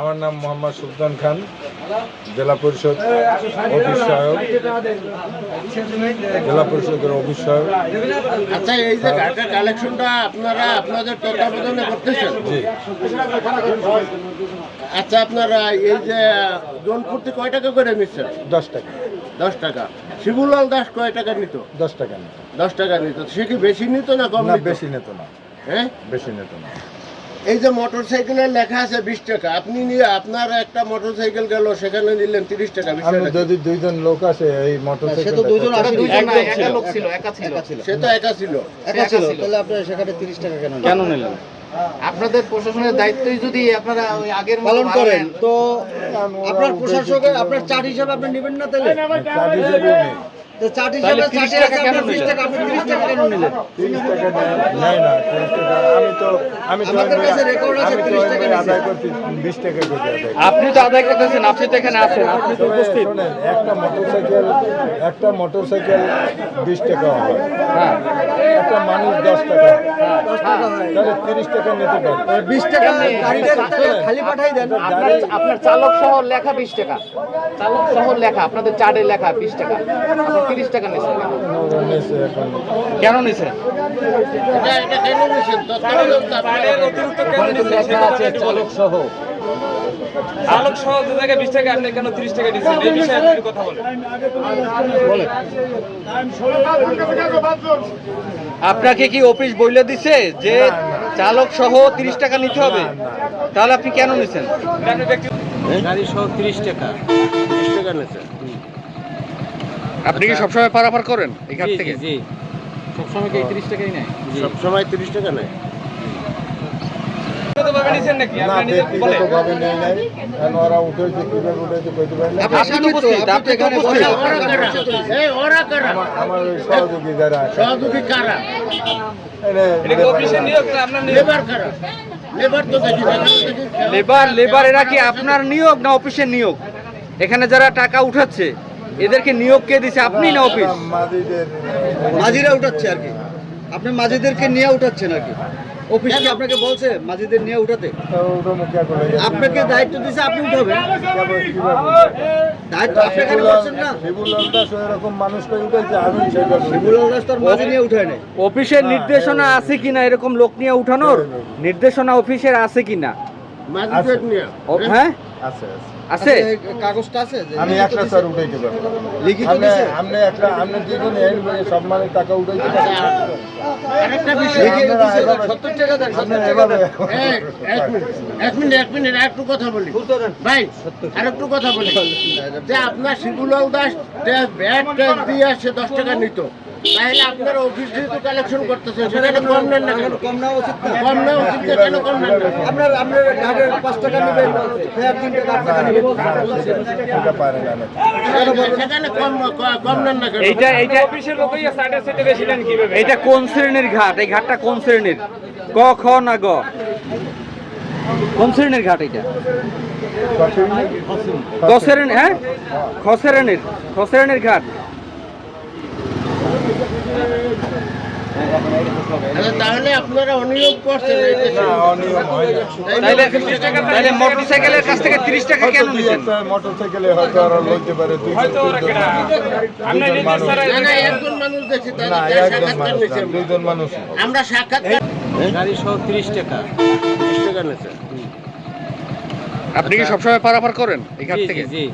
আমার নাম মোহাম্মদ সুলতান খান জেলা পরিষদ অফিস সহায়ক জেলা পরিষদের অফিস সহায়ক। আচ্ছা এই যে ঘাটের কালেকশনটা আপনারা আপনাদের তত্ত্বাবধানে করতেছেন? জি। আচ্ছা আপনারা এই যে জন প্রতি কয় টাকা করে নিচ্ছেন? দশ টাকা। দশ টাকা। শিবুলাল দাস কয় টাকা নিত? দশ টাকা নিত। দশ টাকা নিত। সে কি বেশি নিত না কম না বেশি নিত না। হ্যাঁ? বেশি নিত না। এই যে মোটর সাইকেলের লেখা আছে বিশ টাকা আপনি নিয়ে আপনার একটা মোটর সাইকেল গেল সেখানে নিলেন তিরিশ টাকা যদি দুইজন লোক আছে এই মোটর সে তো দুজন লোক একা ছিল। একা ছিল। সে তো একা ছিল। একা ছিল। তাহলে আপনার সেখানে তিরিশ টাকা কেন কেন নিলেন? আপনাদের প্রশাসনের দায়িত্বই যদি আপনারা ওই আগের পালন করেন তো আপনার প্রশাসকের আপনার চার হিসাবে আপনি নেবেন না তাহলে? চার হিসেবে নেই। তো চাট তাহলে হিসাবে 30 চাটে টাকা আছে কেন আপনার 20 নিলেন? টাকা আপনি তিরিশ টাকা কেন নিলেন তিরিশ টাকা নেয় নেয় না তিরিশ টাকা আমি তো আমি তো আমাদের কাছে record আছে আমি তো 30 টাকা এমনি নিছে। আদায় করছি বিশ টাকা করে আদায় করি। আপনি তো আদায় করতেছেন আপনি তো এখানে আছেন আপনি তো উপস্থিত একটা মোটরসাইকেল একটা মোটরসাইকেল বিশ টাকা হবে হ্যাঁ একটা মানুষ দশ টাকা। তাহলে তিরিশ টাকা নিতে পারে। বিশ টাকা? খালি পাঠাই দেন। আপনার আপনার চালক সহ লেখা বিশ টাকা। চালক সহ লেখা আপনাদের চার্টে লেখা বিশ টাকা। আপনি তিরিশ টাকা কেন? নিয়েছে এখন। নিছেন? এটা এটা কেন নিছেন? তত্ত্বাবধান তো আপনারা- আছে চালক সহ। চালক সহ দু জায়গায় বিশ টাকা আপনি কেন তিরিশ টাকা দিচ্ছেন এই বিষয়ে আপনি কথা বলেন। আপনাকে কি অফিস বইলে দিছে যে চালক সহ তিরিশ টাকা নিতে হবে? তাহলে আপনি কেন নিছেন? আপনি গাড়ি সহ তিরিশ টাকা। বিশ টাকা আপনি কি সবসময় পারাপার করেন এখান থেকে? জি। সবসময় কি তিরিশ টাকাই নেয়? সবসময় তিরিশ টাকা নেয়। ব্যক্তিগতভাবে নিছেন নাকি? আপনি নিজে বলেন। ব্যক্তিগতভাবে নেই। নাই ওরা উঠেছে কীভাবে উঠেছে কইতে পারি না। আপনি আপনি উপস্থিত, আপনি আপনি এখানে বসে- ওরা কারা? এই ওরা কারা? আমার- আমার সহযোগী যারা সহযোগী কারা? এটা কি অফিসের নিয়োগ না আপনার নিয়োগ? লেবার কারা? লেবার তো দেখি না, লেবার লেবার এরা কি আপনার নিয়োগ না অফিসের নিয়োগ? এখানে যারা টাকা উঠাচ্ছে এদেরকে নিয়োগ কে দিছে? আপনি না অফিস মাঝিরা উঠাচ্ছে আর কি। আপনি মাঝিদেরকে নিয়ে উঠাচ্ছেন আর কি। অফিস কি আপনাকে বলছে মাঝিদের নিয়ে উঠাতে? আপনাকে দায়িত্ব দিছে আপনি উঠাবেন। দায়িত্ব আপনি বলছেন না। শিবুলাল দাস এরকম মানুষ উঠাইছে আমি সেটা শিবুলাল দাস তো আর মাঝি নিয়ে উঠায় নাই। অফিসের নির্দেশনা আছে কিনা এরকম লোক নিয়ে উঠানোর? নির্দেশনা অফিসের আছে কিনা? হ্যাঁ? আছে আছে। আছে? আপনার এই কাগজটা আছে আমি একটা স্যার উঠাইতে পারব লিখিত দিছে? আপনি একটা আপনি দুজনে এর সব মানে টাকা উঠাইতে পারবেন আরেকটা বিষয় লিখিত দিছে, 70 টাকা দেন, 70 টাকা দেন। এক মিনিট এক মিনিট এক মিনিট আর একটু কথা বলি। ভাই আর একটু কথা বলি। যে আপনার শিবুলাল দাস ব্যাট ট্যাক্স দিয়ে সে দশ টাকা নিত। তাহলে আপনার অফিস যেহেতু কালেকশন সেখানে কম নেন না কেন? কম নেওয়া উচিত না। কম নেওয়া উচিত না, কেন কম নেন না আপনার আপনার পাঁচ টাকা নেবেন ফেয়ার তিন টাকা আট নেবেন? সেখানে কম কম নেন না কেন এইটা এইটা অফিসের লোকই সাইডে সাইডে বেশি নেন কীভাবে এইটা কোন শ্রেণির ঘাট? এই ঘাটটা কোন শ্রেণির? ক খ না গ? কোন শ্রেণির ঘাট এটা ক হ্যাঁ? খ শ্রেণির খ শ্রেণির ঘাট। তাহলে আপনারা অনিয়োগ করছেন এই দেশে। না অনিয়ম হয় না। তাইলে তাইলে মোটরসাইকেলের কাছ থেকে তিরিশ টাকা কেন নিছেন? মোটরসাইকেলে হয়তো আরও লইতে পারে দুইজন হয়তো ওরা কেনা আমরা না না একজন মানুষ সাক্ষাৎকার। দুইজন মানুষ। আমরা সাক্ষাৎকার গাড়ি সহ তিরিশ টাকা। বিশ টাকা নিয়েছে আপনি কি সবসময় পারাপার করেন এই ঘাট থেকে? জি।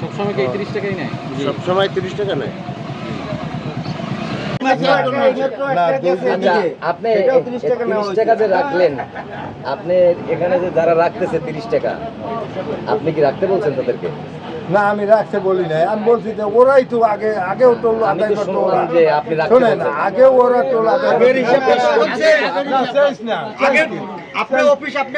সবসময় কি তিরিশ টাকাই নেয়? সবসময় তিরিশ টাকা নেয়। আচ্ছা, আপনি সেটাও 30 টাকা নেওয়া তিরিশ টাকা যে রাখলেন আপনি এখানে যে যারা রাখতেছে তিরিশ টাকা আপনি কি রাখতে বলছেন তাদেরকে? না আমি রাখতে বলি নাই। আমি বলছি যে ওরাই তো আগে আগেও টোল আদায় করতো শোনেন। আগেও ওরা টোল আদায়। না, না, আপনি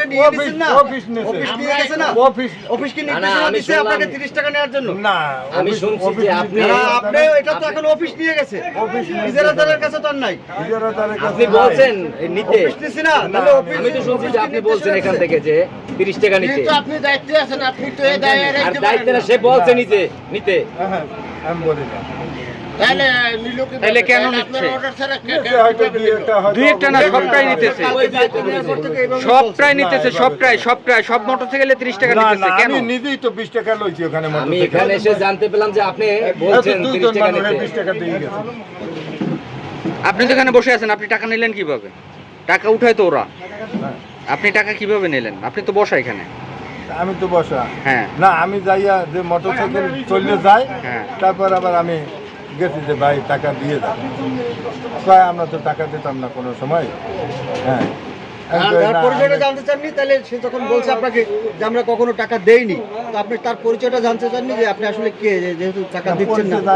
নিয়ে অফিস- নিছেন না? অফিস নিছে। অফিস নিয়ে গেছে না? অফিস অফিস কি না, না, নির্দেশনা আমি দিছে শুনলাম- আপনাকে 30 টাকা নেওয়ার জন্য? না আমি অফিস- শুনছি অফিস যে আপনি- নিছে। না, আপনি এটা তো এখন অফিস নিয়ে গেছে। অফিস নিয়ে ইজারাদারের কাছে তো আর নাই। ইজারাদারের কাছে আপনি বলছেন এ নিতে। অফিস নিছি না তাহলে অফিস আমি তো শুনছি যে আপনি বলছেন এখান থেকে যে তিরিশ টাকা নিতে। আপনি দায়িত্বে আছেন আপনি তো না না। সে বলছে নিতে নিতে হ্যাঁ, আমি বলি না। তাহলে নিল কি তাহলে কেন নিচ্ছে? আপনার order ছাড়া কে- কে- নিচে হয়তো কীভাবে দুই একটা হয়তো দুই একটা না সবটাই নিতেছে। কালকে দায়িত্ব নেওয়ার পর থেকে এইভাবে সবটাই নিতেছে সবটাই সবটাই। সব মোটরসাইকেলে তিরিশ টাকা নিতেছে কেন? নিজেই তো বিশ টাকা লইছি ওখানে আমি এখানে এসে জানতে পেলাম যে আপনি বলছেন তিরিশ টাকা নিতে। বিশ টাকা দিয়ে গেছে। আপনি তো এখানে বসে আছেন আপনি টাকা নিলেন কীভাবে? টাকা উঠায় তো ওরা। আপনি টাকা কীভাবে নিলেন? আপনি তো বসা এখানে। আমি তো বসা। হ্যাঁ। না আমি যাইয়া যে মোটর সাইকেল চললে যাই হ্যাঁ। তারপর আবার আমি গেছি যে ভাই টাকা দিয়ে দাও। কয় আমরা তো টাকা দিতাম না কোনো সময়। হ্যাঁ। তার পরিচয়টা জানতে চাননি তাহলে সে যখন বলছে আপনাকে যে আমরা কখনো টাকা দেইনি তো আপনি তার পরিচয়টা জানতে চাননি যে আপনি আসলে কে যেহেতু টাকা দিচ্ছেন না।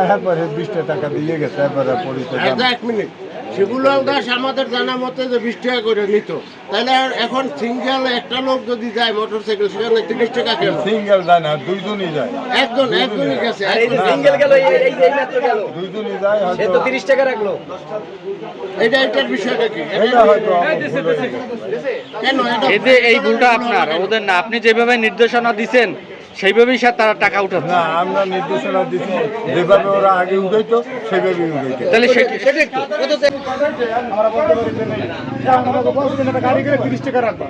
বিশটা টাকা দিয়ে গেছে পরিচয় এক মিনিট। শিবুলাল দাস আমাদের জানা মতে যে বিশ টাকা করে নিত। তাহলে এখন সিঙ্গেল একটা লোক যদি যায় মোটর সাইকেল সেখানে তিরিশ টাকা কেন? সিঙ্গেল যায় না দুইজনই যায়। একজন একজনই গেছে যে। সিঙ্গেল গেল এই এই এই মাত্র গেল। দুইজনই যায় সে তো তিরিশ টাকা রাখল। এটা এটার বিষয়টা কি? এটা হয়তো হয়ে। কেন? এটা এই ভুলটা আপনার ওদের না আপনি যেভাবে নির্দেশনা দিছেন সেইভাবেই স্যার তারা টাকা উঠাচ্ছে না আমরা নির্দেশনা দিচ্ছি যেভাবে ওরা আগে উঠাইতো সেভাবেই উঠাইতো তাহলে সেটা একটু আমরা বলতে পারি যে আমাকে বলছে একটা গাড়ি গেলে তিরিশ টাকা রাখবা।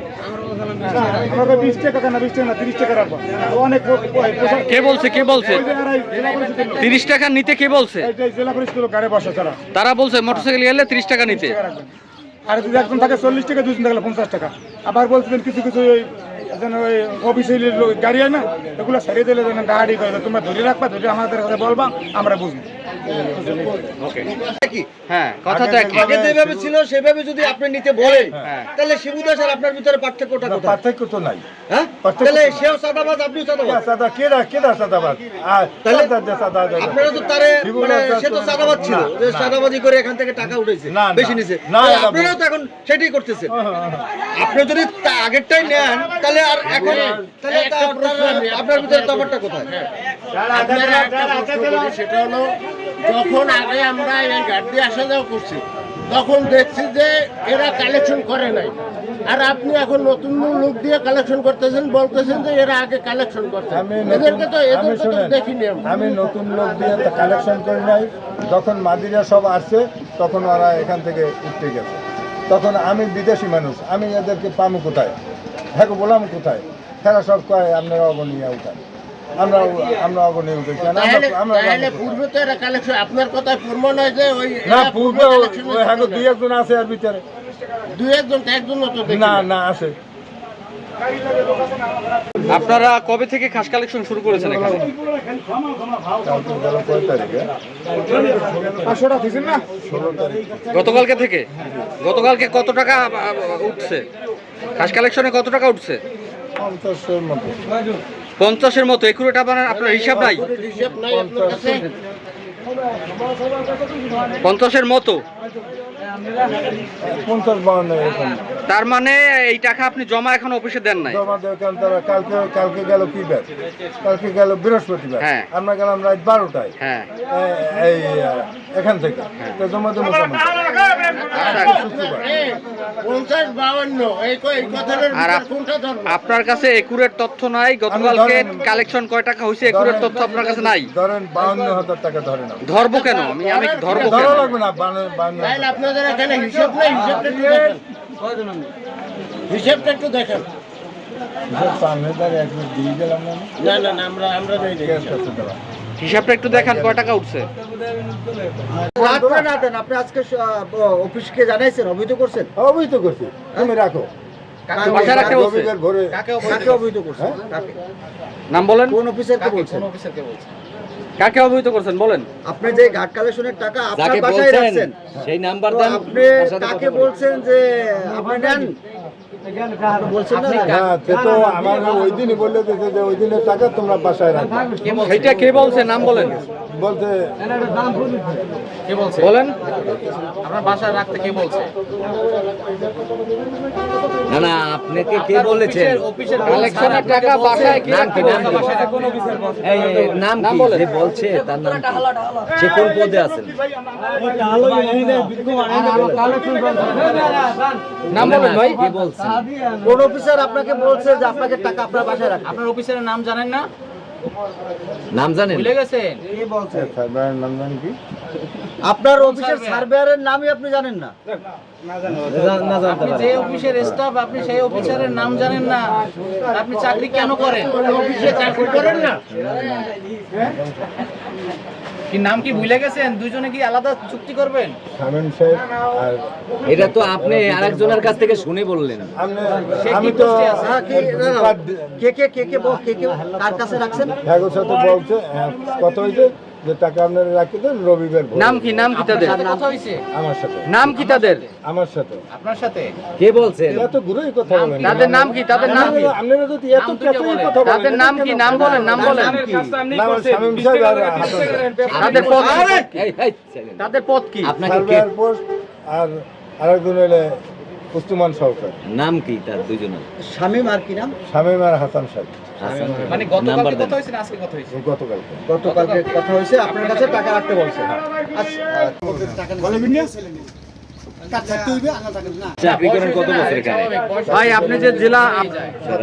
আমাকে বিশ টাকা কেন বিশ টাকা না তিরিশ টাকা রাখবা। অনেক কে বলছে কে বলছে? তিরিশ টাকা নিতে কে বলছে? এই জেলা পরিষদ গাড়ি বসে তারা তারা বলছে মোটরসাইকেল গেলে তিরিশ টাকা নিতে। আর যদি একজন থাকে চল্লিশ টাকা দুজন থাকলে পঞ্চাশ টাকা। আবার বলছিলেন কিছু কিছু ওই যেন ওই অফিসে গাড়ি হয় না এগুলো সারিয়ে দিলে যেন গাড়ি তোমরা ধরে রাখবা, ধরে আমাদের কাছে বলবা, আমরা বুঝব। হ্যাঁ কথা তো একই। আগে যেভাবে ছিল সেভাবে যদি আপনি নিতে বলেন হ্যাঁ। তাহলে শিবুদাস আর আপনার ভিতরে পার্থক্যটা কোথায়? পার্থক্য তো নাই। হ্যাঁ? তাহলে সেও সাদাবাজ আপনিও সাদাবাজ। সাদা কেডা কেডা সাদাবাদ তাহলে সাদা সাদা আপনারা তো তারে মানে সে তো তো- সাদাবাজ ছিল যে সাদাবাজি করে এখান থেকে টাকা উঠেছে না, না, বেশি নিছে। না, তাহলে না, আপনারাও তো এখন সেটাই করতেছেন। আপনি যদি আগেরটাই নেন তাহলে আর এখন তাহলে আপনার ভিতরে তফাৎটা কোথায়? সেটা হলো যখন আগে আমরা এই গাড়ি দিয়ে আসা যাওয়া করছি তখন দেখছি যে এরা কালেকশন করে নাই। আর আপনি এখন নতুন লোক দিয়ে কালেকশন করতেছেন বলতেছেন যে এরা আগে কালেকশন করছে। আমি এদেরকে তো এদেরকে তো দেখিনি আমি। নতুন লোক দিয়ে কালেকশন করি নাই। যখন মাদিরা সব আসছে তখন ওরা এখান থেকে উঠতে গেছে। তখন আমি বিদেশি মানুষ আমি এদেরকে পামু কোথায়? হ্যাঁ বললাম কোথায়? তারা সব কয় আপনারা অগনিয়া উঠান। আমরা পূর্বে তো এরা কালেকশন আপনার কথায় প্রমাণ হয় যে ওই না পূর্বে দুই একজন আছে আর ভিতরে। দুই একজন একজন তো না না। না আছে। আপনারা কবে থেকে খাস কালেকশন শুরু করেছেন এখানে? গতকালকে থেকে? গতকালকে কত টাকা উঠছে? খাস কালেকশনে কত টাকা উঠছে? পঞ্চাশের মতো। পঞ্চাশের মতো একুরেট আপনার আপনার হিসাব নাই? পঞ্চাশের মতো। পঞ্চাশ বাউন্ন এরকম। তার মানে এই টাকা আপনি জমা এখন অফিসে দেন নাই? জমা দেওয়ার কারণ তারা কালকে কালকে গেল কি বার কালকে গেল বৃহস্পতিবার। হ্যাঁ। আমরা গেলাম রাত বারোটায়। হ্যাঁ। এই এখান থেকে। তো জমা দেবো আপনার কাছে একুরেট তথ্য নাই। গতকালকে কালেকশন কয় টাকা হয়েছে? একুরেট তথ্য আপনার কাছে নাই। ধরেন বাউন্ন হাজার টাকা ধরে না ধরবো কেন? আমি আমি ধরবো ধরা কেন? লাগবে না আপনাদের এখানে হিসাব নেই হিসাবটা একটু দেখেন। হিসাবটা একটু দেখেন। হিসাব পাঁচ হাজার একবার দিয়ে গেলাম না। না না না আমরা আমরা নেই নেই ক্যাশ আছে তারা। হিসাবটা একটু দেখান কয় টাকা উঠছে? না দেন আপনি আজকে অফিসকে জানাইছেন অবহিত করছেন? অবহিত করছি। তুমি রাখো। করছেন? কাকে? নাম বলেন। কোন অফিসারকে বলছেন? কাকে অবহিত করছেন? বলেন। আপনি যে ঘাট কালেকশনের টাকা আপনার বাসায় বলছেন রাখছেন সেই নাম্বার দেন আপনি কাকে বলছেন যে আপনি দেন বলছেন হ্যাঁ সে তো আমার ওই দিনই বললে যে ওই দিনের টাকা তোমরা বাসায় রাখো। সেটা কে বলছে? নাম বলেন। বলতে বলেন। না না আপনাকে কে বলেছেন? কালেকশনের টাকা বাসায় কে নাম কি? কি? এই, নাম কি? যে বলছে তার নাম সে কোন পদে আছেন? নাম বলেন ভাই। কি বলছেন? কোন অফিসার আপনাকে বলছে যে আপনাকে টাকা আপনার বাসায় রাখতে? আপনার অফিসের নাম জানেন না? নাম জানেন? ভুলে গেছেন? কি বলছেন সাইবার নাম জানেন কি? আপনার অফিসের সার্ভেয়ারের নামই আপনি জানেন না। না আপনি যে অফিসের স্টাফ আপনি সেই অফিসারের নাম জানেন না। আপনি চাকরি কেন করেন? অফিসে চাকরি করেন না? কি নাম কি ভুলে গেছেন? দুজনে কি আলাদা চুক্তি করবেন? শামীম সাহেব আর এটা তো আপনি আরেকজনের কাছ থেকে শুনে বললেন। আমি তো আছে? হ্যাঁ, কি- কে কে কে কে বল- কে কে কার কাছে রাখছেন? হ্যাগোর সাথে বলছে হ্যাঁ, কথা হয়েছে। যে টাকা আপনারা রাখি দেন রবিবার নাম কি নাম কি তাদের? কথা আমার সাথে। নাম কি তাদের? আমার সাথে। আপনার সাথে? কে বলছেন? এত ঘুরেই কথা বলেন তাদের নাম কি তাদের নাম কি? আপনারা- যদি এত। কথা বলেন তাদের নাম কি নাম বলেন নাম বলেন। আপনার কাজটা আপনি নাম করছেন। শামীম 20 সাহেব আর করে 30 হাসান টাকা সাহেব। নেন, তাদের পদ। তাদের পদ কি আপনাকে কে? আর আরেকজন হইলে কুস্তুমান সরকার। নাম কি তার দুজনের? শামীম আর কি নাম? শামীম আর হাসান সাহেব। মানে কথা হয়েছে না? আজকে কথা হয়েছে? গতকালকে। গতকালকে কথা হয়েছে। আপনার কাছে টাকা রাখতে বলছে। আচ্ছা। টাকা এখানে? ভাই আপনি যে জেলা আপ-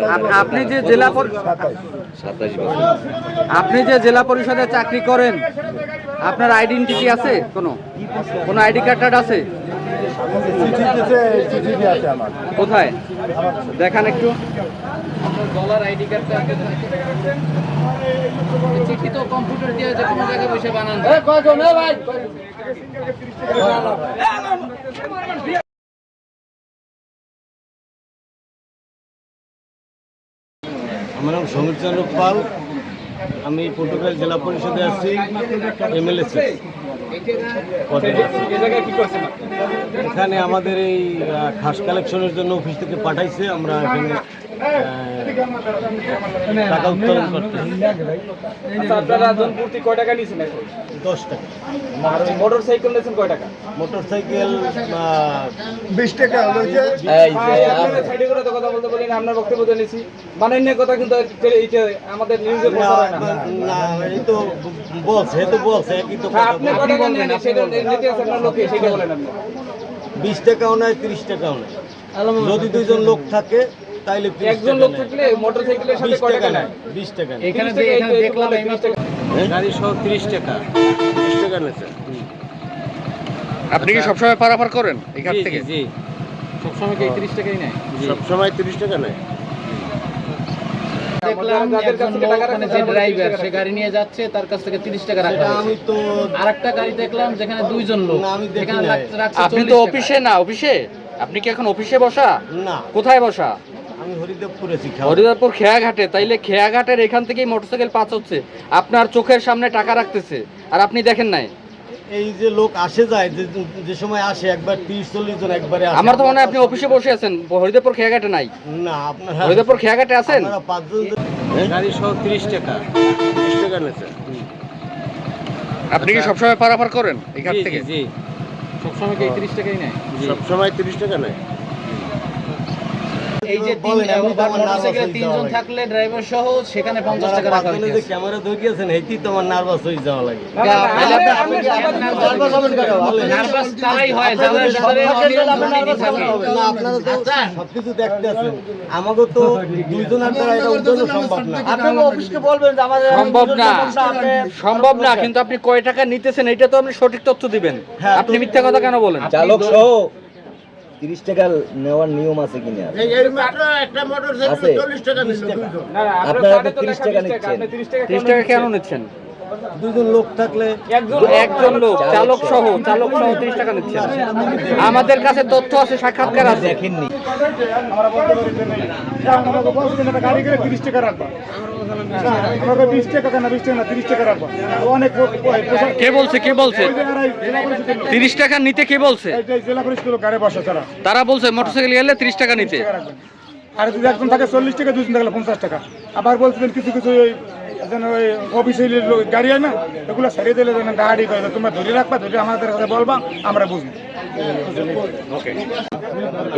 আপ- আপনি যে জেলা আপনি যে জেলা পরিষদে চাকরি করেন আপনার আইডেন্টিটি আছে কোনো? কোনো আইডি কার্ড আছে? কোথায়? দেখান একটু। ডলার আইডি কার্ডটা চিঠি তো কম্পিউটার দিয়ে যে কোনো জায়গায় বসে বানান যায়। আমার নাম সমীর চন্দ্র পাল। আমি পটুয়াখালী জেলা পরিষদে আছি এমএলএ এখানে আমাদের এই খাস কালেকশনের জন্য অফিস থেকে পাঠাইছে। আমরা এখানে টাকা উত্তোলন করতে আচ্ছা আপনারা জন প্রতি কয় টাকা নিয়েছেন এখন? দশ টাকা। আর মোটর সাইকেল নিয়েছেন কয় টাকা? মোটর সাইকেল বিশ কথা বলতে আপনার বক্তব্য কথা কিন্তু আমাদের নিউজে না এই তো বলছে এই তো বলছে একই আপনি কয় টাকা সেটা নিতে আপনার লোকে সেটা বলেন আপনি। বিশ টাকাও নেয় তিরিশ টাকাও নেয় যদি দুইজন লোক থাকে তাইলে একজন লোক থাকলে মোটর সাইকেলের সাথে কয় টাকা নেয়? বিশ টাকা এখানে 30 এখানে দেখলাম এই 30 গাড়ি সহ তিরিশ টাকা। তিরিশ টাকা নেছে। আপনি কি সবসময় পারাপার করেন এখান থেকে? জি। সবসময় কি তিরিশ টাকাই নেয়? সবসময় তিরিশ টাকা নেয়। দেখলাম একজন লোক মানে যে ড্রাইভার সে গাড়ি নিয়ে যাচ্ছে তার কাছ থেকে তিরিশ টাকা রাখা আমি তো আরেকটা গাড়ি দেখলাম যেখানে দুইজন লোক। সেখানে আপনি তো অফিসে না অফিসে? আপনি কি এখন অফিসে বসা? না। কোথায় বসা? আমি হরিদেবপুরে শিখা হরিদারপুর খেয়াঘাটে। তাইলে খেয়াঘাটের এখান থেকেই মোটরসাইকেল পাস হচ্ছে। আপনার চোখের সামনে টাকা রাখতেছে আর আপনি দেখেন নাই। এই যে লোক আসে যায় যে সময় আসে একবার তিরিশ চল্লিশ জন একবারে আমার তো মনে হয় আপনি অফিসে বসে আছেন হরিদেবপুর খেয়াঘাটে নাই। না আপনার হরিদেবপুর খেয়াঘাটে আছেন? পাঁচজন গাড়ি সহ তিরিশ টাকা। তিরিশ টাকা নেছে। আপনি কি সবসময় পারাপার করেন এখান থেকে? জি। সবসময় কি তিরিশ টাকাই নেয়? সবসময় তিরিশ টাকা নেয় এই যে তিন বলেন, আমি তো আমার মোটরসাইকেলে nervous হয়ে তিনজন থাকলে ড্রাইভার সহ সেখানে পঞ্চাশ টাকা রাখা হয়েছে। ক্যামেরা ধরিয়েছেন এইটি তো আমার নার্ভাস হয়ে যাওয়া লাগে। না, না, না, তাহলে আপনি- আপনি- আপনি- আপনি- আপনি- নার্ভাস হবেন কেন? আপনি নার্ভাস তারাই হয় যাদের ভিতরে অনিয়ম থাকে। না আপনারা তো সবকিছু দেখতে আছেন। আমাকে তো দুইজনের দ্বারা এটা উঠানো সম্ভব না। আপনাকে অফিসকে বলবেন যে আমাদের সম্ভব না। সম্ভব না কিন্তু আপনি কয় টাকা নিতেছেন এটা তো আপনি সঠিক তথ্য দিবেন। হ্যাঁ, আপনি মিথ্যা কথা কেন বলেন? চালক সহ তিরিশ টাকা নেওয়ার নিয়ম আছে কিনা এই এই মাত্র একটা মোটর সাইকেল আছে। টাকা নিল না, না, আপনারা তো তো 30 টাকা নিচ্ছেন। আপনি 30 টাকা কেন নিচ্ছেন? দুজন লোক থাকলে একজন একজন লোক চালক সহ চালক সহ ত্রিশ টাকা নিচ্ছেন আমাদের কাছে তথ্য আছে সাক্ষাৎকার আছে দেখেননি আমরা বলতে পারি যে বলছে একটা গাড়ি গেলে তিরিশ টাকা রাখবা বিশ টাকা কেন বিশ টাকা না তিরিশ টাকা রাখবা। অনেক কে বলছে কে বলছে? তিরিশ টাকা নিতে কে বলছে? জেলা গাড়ি বসে তারা। তারা বলছে মোটরসাইকেল গেলে ত্রিশ টাকা নিতে। আর যদি একজন থাকে চল্লিশ টাকা দুজন থাকলে পঞ্চাশ টাকা। আবার বলছিলেন কিছু কিছু ওই যেন ওই অফিসের লোক গাড়ি হয় না এগুলো সারিয়ে দিলে যেন গাড়ি করে তোমরা ধরে রাখবা ধরে আমাদের কাছে বলবা আমরা বুঝব।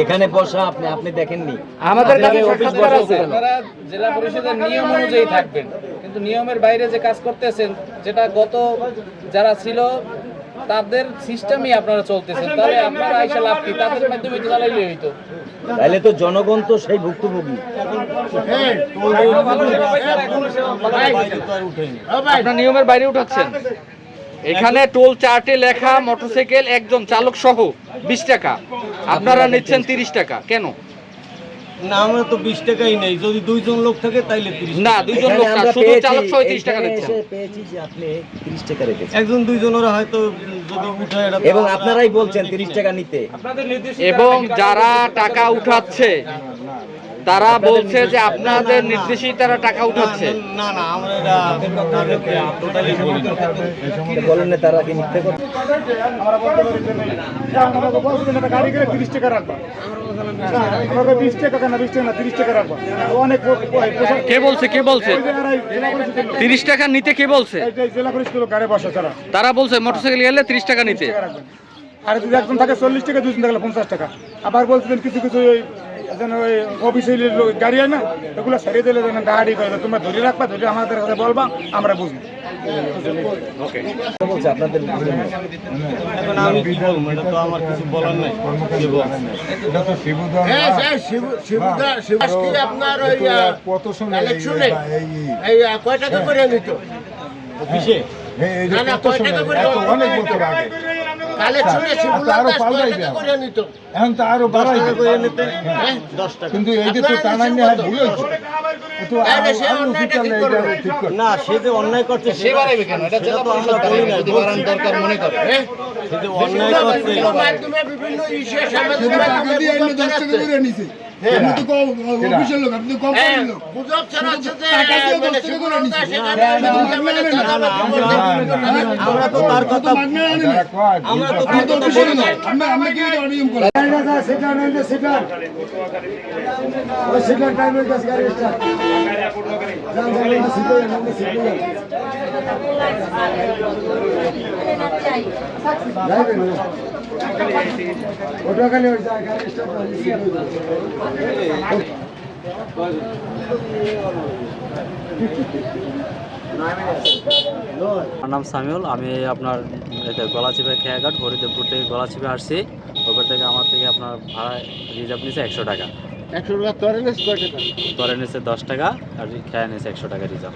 এখানে বসা আপনি আপনি দেখেননি। আমাদের কাছে অফিস বসাইছে আছে আপনারা জেলা পরিষদের নিয়ম অনুযায়ী থাকবেন। কিন্তু নিয়মের বাইরে যে কাজ করতেছেন যেটা গত যারা ছিল তাদের সিস্টেমই আপনারা চলতেছেন। তাহলে আপনারা আইসা লাভ কি? তাদের মাধ্যমে তো চালাইলে হইতো তাহলে তো জনগণ তো সেই ভুক্তভোগী। নিয়মের বাইরে উঠাচ্ছেন। এখানে টোল চার্টে লেখা মোটরসাইকেল একজন চালক সহ বিশ টাকা। আপনারা নিচ্ছেন তিরিশ টাকা। কেন? না আমরা তো বিশ টাকাই নেই। যদি দুইজন লোক থাকে তাইলে না দুইজন লোক না শুধু চালক সহ তিরিশ টাকা এখানে পেয়েছি যে আপনি তিরিশ টাকা রেখেছেন। একজন দুইজন ওরা হয়তো এবং আপনারাই বলছেন তিরিশ টাকা নিতে। এবং যারা টাকা উঠাচ্ছে তারা বলছে যে আপনাদের নির্দেশেই তারা টাকা উঠাচ্ছে। না না আমরা এটা তাদেরকে টোটালি বলি না বলেন না তারা কি মিথ্যে কথা? আমরা বলতে পারি যে নেই। হ্যাঁ, গাড়ি টাকা রাখবা। আমাকে বিশ টাকা কেন? বিশ টাকা না তিরিশ টাকা রাখবা। অনেক কে বলছে কে বলছে? ওই যে এরা এই জেলা পরিষদের লোক- তিরিশ টাকা নিতে কে বলছে? জেলা পরিষদের গাড়ি বসে তারা তারা বলছে মোটরসাইকেল গেলে তিরিশ টাকা নিতে। আর যদি একজন থাকে চল্লিশ টাকা দুজন থাকলে পঞ্চাশ টাকা। আবার বলছিলেন কিছু কিছু ওই যেন ওই অফিসে গাড়ি হয় না এগুলো ছেড়ে দিলে যেন গাড়ি করে তোমরা ধরে রাখবা ধরে আমাদের কাছে বলবা আমরা বুঝব। বলছে আপনাদের এখন আমি কি বলব? এটা তো আমার কিছু বলার নাই। কি বলব? এটা তো শিবুদার হ্যাঁ না। হ্যাঁ শিবু- শিবুদা শিবু- আজকে আপনার ওই কত কয় টাকা করে নিত অফিসে হ্যাঁ? অনেক বছর আগে। আচ্ছা, এখন তো আরও বাড়াই হ্যাঁ দশ টাকা। কিন্তু এই যে তো টানা নিয়ে কত? ভুল। না সে যে অন্যায় করছে সে বাড়াইবে কেন? এটা তো আমরা বলি না বাড়ান দরকার মনে করে। হ্যাঁ? সে যে অন্যায় করছে। বিভিন্ন মাধ্যমে বিভিন্ন সামাজিক মাধ্যমে গুজব ছড়াচ্ছে। হ্যাঁ, হ্যাঁ, গুজব ছড়াচ্ছে যে, মানে শিবুলাল দাস এখানে মানে চাঁদাবাজি করছে, বিভিন্ন টাকা আমরা তো তার কথা কয়, আমরা তো ভুল তার কথা বলি না আমার নাম সামিউল আমি আপনার গলাচিপে খেয়াঘাট হরিদেবপুর থেকে গলাচিপে আসছি। ওপর থেকে আমার থেকে আপনার ভাড়া রিজার্ভ নিচ্ছে একশো টাকা। একশো টাকা তোরে নিচ্ছে দশ টাকা আর খেয়া নিচ্ছে একশো টাকা রিজার্ভ।